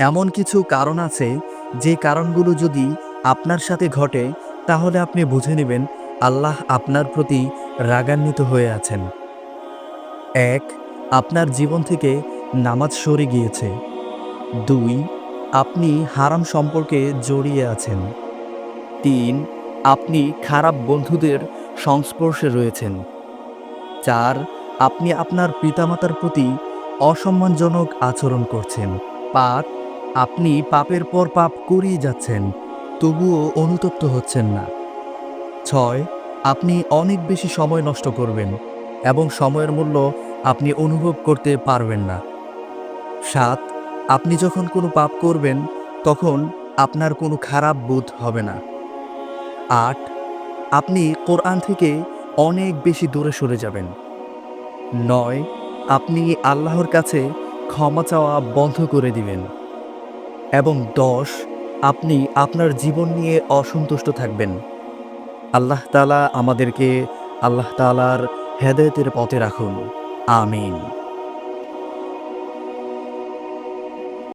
এমন কিছু কারণ আছে যে কারণগুলো যদি আপনার সাথে ঘটে, তাহলে আপনি বুঝে নেবেন আল্লাহ আপনার প্রতি রাগান্বিত হয়ে আছেন। এক, আপনার জীবন থেকে নামাজ সরে গিয়েছে। দুই, আপনি হারাম সম্পর্কে জড়িয়ে আছেন। তিন, আপনি খারাপ বন্ধুদের সংস্পর্শে রয়েছেন। চার, আপনি আপনার পিতামাতার প্রতি অসম্মানজনক আচরণ করছেন। পাঁচ আপনি পাপের পর পাপ করিয়ে যাচ্ছেন, তবুও অনুতপ্ত হচ্ছেন না। ছয়, আপনি অনেক বেশি সময় নষ্ট করবেন এবং সময়ের মূল্য আপনি অনুভব করতে পারবেন না। সাত, আপনি যখন কোনো পাপ করবেন, তখন আপনার কোনো খারাপ বোধ হবে না। আট, আপনি কোরআন থেকে অনেক বেশি দূরে সরে যাবেন। নয়, আপনি আল্লাহর কাছে ক্ষমা চাওয়া বন্ধ করে দিবেন। এবং দশ, আপনি আপনার জীবন নিয়ে অসন্তুষ্ট থাকবেন। আল্লাহ তালা আমাদেরকে আল্লাহ তালার হেদায়তের পথে রাখুন। আমিন।